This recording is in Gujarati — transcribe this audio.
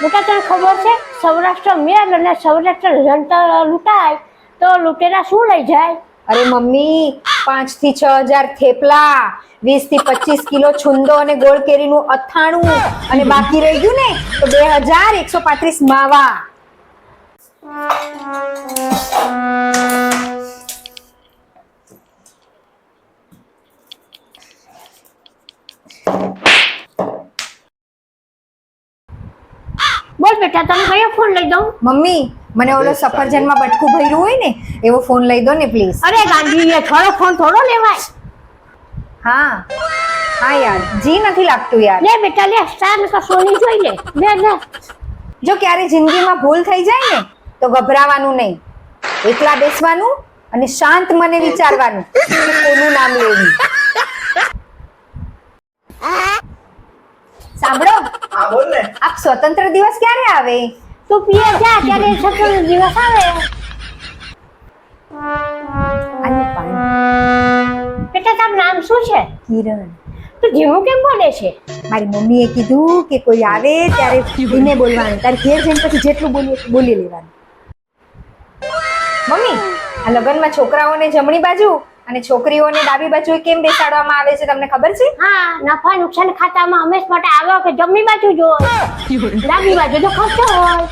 બેટા તને ખબર છે? સૌરાષ્ટ્ર મેળ અને સૌરાષ્ટ્ર જનતા લૂંટાય, તો લૂંટેરા શું લઈ જાય? અરે મમ્મી, પાંચથી છ હજાર થેપલા, વીસથી પચીસ કિલો છુંદો અને ગોળ કેરીનું અથાણું. અને બાકી રહી ગયું ને, તો બે હજાર એકસો પાંત્રીસ માવા. બોલ બેટા તમે કયો ફોન લઈ દઉં? મમ્મી મને ઓલો સફરજનમાં બટકું ભર્યું હોય ને એવો ફોન લઈ દો ને પ્લીઝ અરે ગાંધી એ થોડો ફોન થોડો લેવાય. હા. હા યાર જી નથી લાગતું યાર. લે બેટા લે સ્ટાર ને સોની જોઈ લે. લે લે. જો ક્યારે જિંદગીમાં ભૂલ થઈ જાય ને તો ગભરાવાનું નહીં. એકલા બેસવાનું અને શાંત મને વિચારવાનું કે કોનું નામ લેવું. સાંભળો. હા બોલ ને આપ સ્વતંત્ર દિવસ ક્યારે આવે? તું પીએ જા ત્યારે સ્વતંત્ર દિવસ આવે. આનું પાણી. બેટા તારું નામ શું છે? કિરણ. તું ધીમું કેમ બોલે છે? મારી મમ્મીએ કીધું કે કોઈ આવે ત્યારે ધીમે બોલવાનું. તારે ઘેર જઈને પછી જેટલું બોલીએ બોલી લેવાનું. મમ્મી આ લગ્નમાં છોકરાઓને જમણી બાજુ અને છોકરીઓને ડાબી બાજુ કેમ બેસાડવામાં આવે છે તમને ખબર છે? હા નફા નુકસાન ખાતામાં હંમેશ માટે આવે કે જમણી બાજુ જો ડાબી બાજુ તો ખર્ચો હોય.